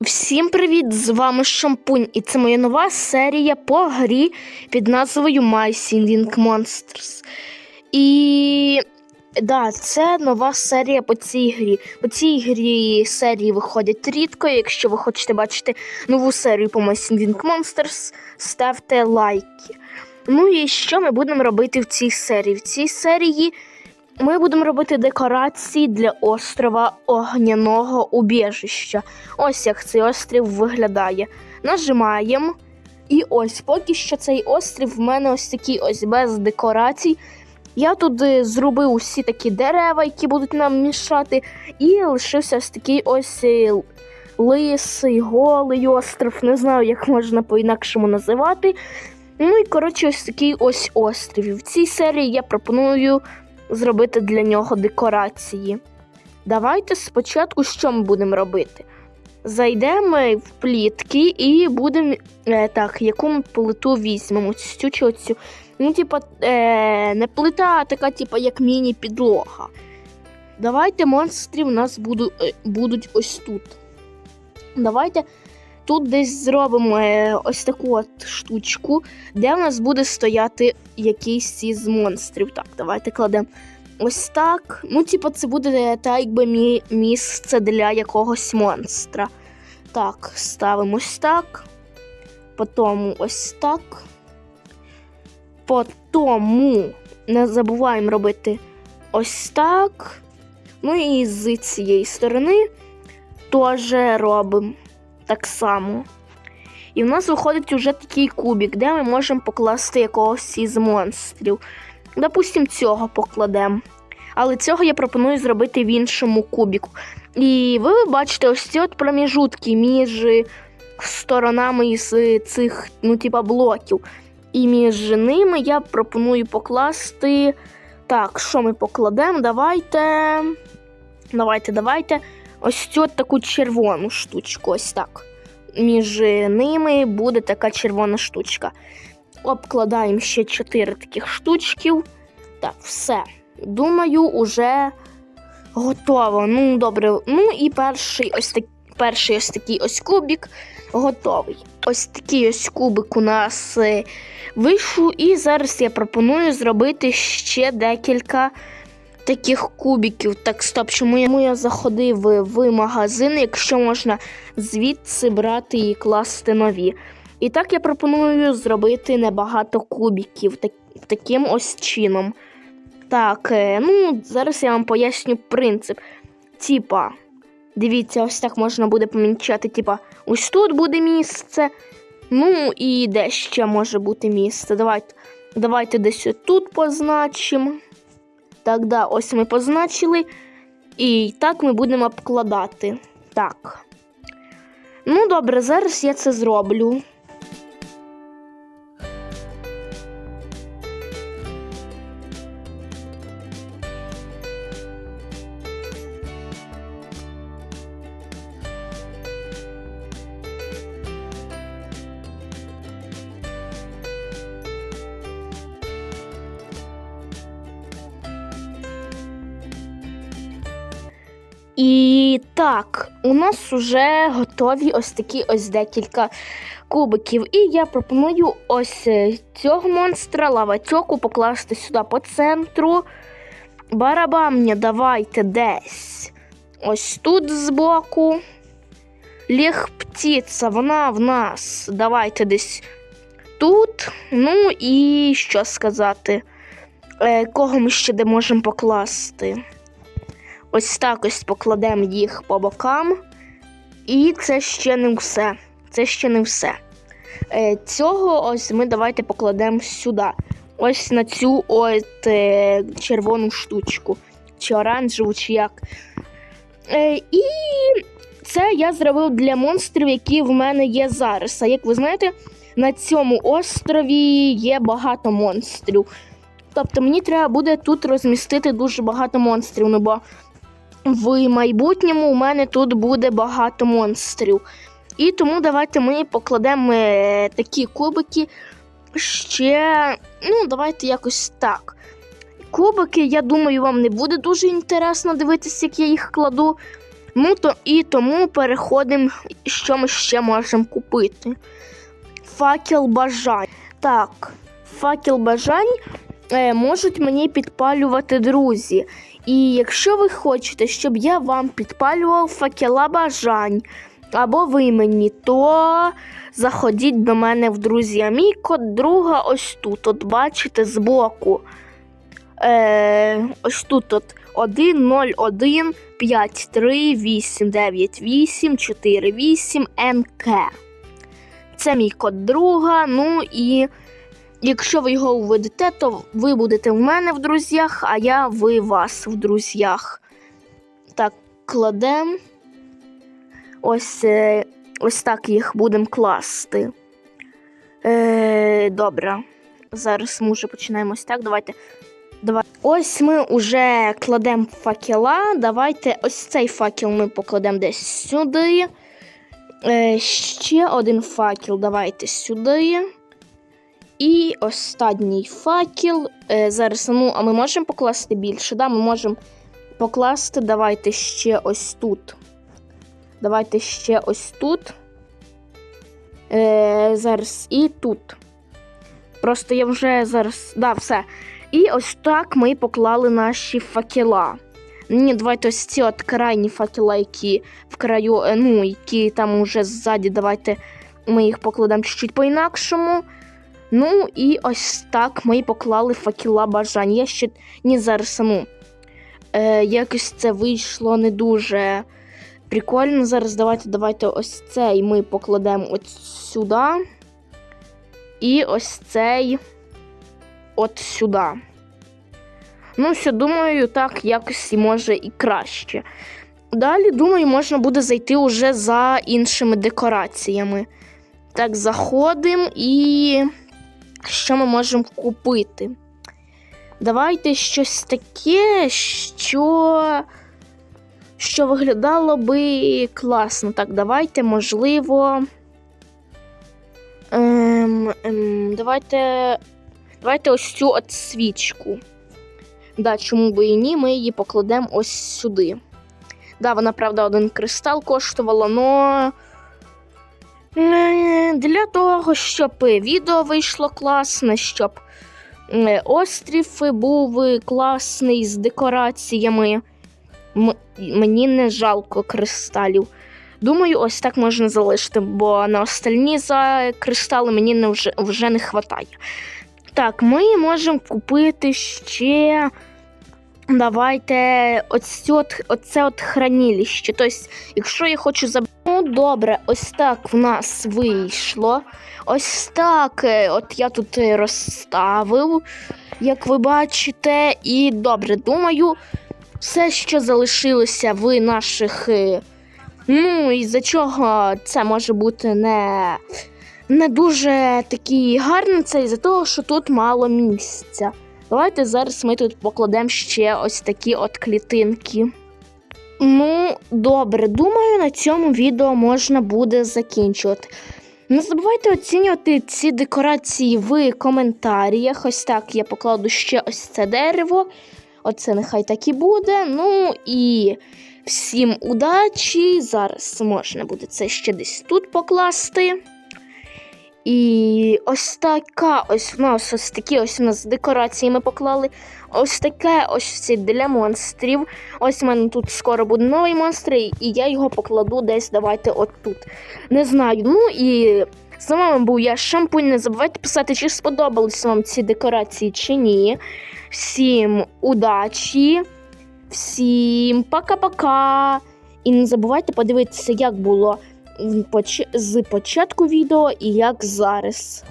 Всім привіт! З вами Шампунь, і це моя нова серія по грі під назвою My Singing Monsters. І да, це нова серія по цій грі. По цій грі серії виходять рідко. Якщо ви хочете бачити нову серію по My Singing Monsters, ставте лайки. Ну і що ми будемо робити в цій серії? В цій серії ми будемо робити декорації для острова Огняного убіжища. Ось як цей острів виглядає. Нажимаємо. І ось поки що цей острів в мене ось такий ось без декорацій. Я тут е, зробив усі такі дерева, які будуть нам мішати, і лишився ось такий ось е, лисий, голий остров. Не знаю, як можна по-інакшому називати. Ну і коротше, ось такий ось острів. В цій серії я пропоную зробити для нього декорації. Давайте спочатку що ми будемо робити? Зайдемо в плітки і будемо е, так, яку ми плиту візьмемо? Цю чи оцю? Ну, типа, е, не плита, а така, типа, як міні-підлога. Давайте монстрі у нас буду, е, будуть ось тут. Давайте тут десь зробимо е, ось таку от штучку, де у нас буде стояти якийсь із монстрів. Так, давайте кладемо ось так. Ну, типу, це буде так, якби мі- місце для якогось монстра. Так, ставимо ось так. Потім ось так. Потому не забуваємо робити ось так. Ну і з цієї сторони теж робимо так само. І в нас виходить уже такий кубик, де ми можемо покласти якогось із монстрів. Допустим, цього покладемо. Але цього я пропоную зробити в іншому кубіку. І ви бачите ось ці от проміжутки між сторонами із цих, ну, типа, блоків. І між ними я пропоную покласти. Так, що ми покладемо? Давайте. Давайте, давайте. Ось таку червону штучку. Ось так. Між ними буде така червона штучка. Обкладаємо ще 4 таких штучків. Так, все. Думаю, уже готово. Ну, добре. Ну і перший ось так, перший ось такий ось кубик готовий. Ось такий ось кубик у нас е, вийшов. І зараз я пропоную зробити ще декілька таких кубиків. Так, стоп, чому я, я заходив в магазин, якщо можна звідси брати і класти нові. І так я пропоную зробити небагато кубиків так, таким ось чином. Так, е, ну зараз я вам поясню принцип. Типа, дивіться, ось так можна буде помічати. Типа, ось тут буде місце. Ну і де ще може бути місце. Давайте, давайте десь тут позначимо. Так, да, ось ми позначили. І так ми будемо обкладати. Так. Ну, добре, зараз я це зроблю. І так, у нас вже готові ось такі ось декілька кубиків. І я пропоную ось е, цього монстра, лаватьоку, покласти сюди по центру. Барабамня давайте десь. Ось тут збоку. Ліг птиця, вона в нас. Давайте десь тут. Ну і що сказати, е, кого ми ще де можемо покласти? Ось так ось покладемо їх по бокам. І це ще не все. Це ще не все. Е, цього ось ми давайте покладемо сюди. Ось на цю от е, червону штучку. Чи оранжеву, чи як. Е, і це я зробив для монстрів, які в мене є зараз. А як ви знаєте, на цьому острові є багато монстрів. Тобто мені треба буде тут розмістити дуже багато монстрів, ну бо в майбутньому у мене тут буде багато монстрів. І тому давайте ми покладемо е, такі кубики ще. Ну, давайте якось так. Кубики, я думаю, вам не буде дуже інтересно дивитися, як я їх кладу. Ну то і тому переходимо, що ми ще можемо купити. Факел бажань. Так, факел бажань е, можуть мені підпалювати друзі. І якщо ви хочете, щоб я вам підпалював факела бажань, або ви мені, то заходіть до мене в друзі. А Мій код друга ось тут. От бачите збоку. Е, ось тут от 1, 0, 1, 5, 3, 8, 9, 8, 4, 8, НК. Це мій код друга. Ну і якщо ви його введете, то ви будете в мене в друзях, а я ви вас в друзях. Так, кладемо. Ось, е, ось так їх будемо класти. Е, добре. Зараз ми вже починаємо ось так. Давайте. Давай. Ось ми вже кладемо факела. Давайте ось цей факел ми покладемо десь сюди. Е, ще один факел давайте сюди. І останній факел. Е, зараз, ну, а ми можемо покласти більше? Да, ми можемо покласти. Давайте ще ось тут. Давайте ще ось тут. Е, зараз і тут. Просто я вже зараз. Да, все. І ось так ми поклали наші факела. Ні, давайте ось ці от крайні факела, які в краю, е, ну, які там уже ззаді, давайте ми їх покладемо чуть-чуть по-інакшому. Ну, і ось так ми поклали факела бажань. Я ще ні зараз ну, е, якось це вийшло не дуже прикольно. Зараз давайте, давайте ось цей ми покладемо от сюди. І ось цей от сюди. Ну, що думаю, так якось і може і краще. Далі, думаю, можна буде зайти уже за іншими декораціями. Так, заходимо і що ми можемо купити? Давайте щось таке, що що виглядало би класно. Так, давайте, можливо. Ем, ем, давайте. Давайте ось цю от свічку. Да, чому би і ні, ми її покладемо ось сюди. Да, вона, правда, один кристал коштувала, но е, для того, щоб відео вийшло класне, щоб острів був класний з декораціями. М- мені не жалко кристалів. Думаю, ось так можна залишити, бо на остальні за кристали мені не вже, вже не вистачає. Так, ми можемо купити ще. Давайте оце от, оце от хранилище. Тобто, якщо я хочу забрати. Добре, ось так в нас вийшло. Ось так. е, От я тут е, розставив, як ви бачите. І добре, думаю, все, що залишилося в наших. е, Ну, із-за чого це може бути не, не дуже такий гарний, це із-за того, що тут мало місця. Давайте зараз ми тут покладемо ще ось такі от клітинки. Ну, добре, думаю, на цьому відео можна буде закінчувати. Не забувайте оцінювати ці декорації в коментарях. Ось так я покладу ще ось це дерево. Оце нехай так і буде. Ну і всім удачі. Зараз можна буде це ще десь тут покласти. І ось така ось у нас ось такі ось у нас декорації ми поклали. Ось таке ось ці для монстрів. Ось у мене тут скоро буде новий монстр, і я його покладу десь. Давайте от тут. Не знаю. Ну і з вами був я Шампунь. Не забувайте писати, чи сподобались вам ці декорації чи ні. Всім удачі, всім пока-пока. І не забувайте подивитися, як було з початку відео і як зараз.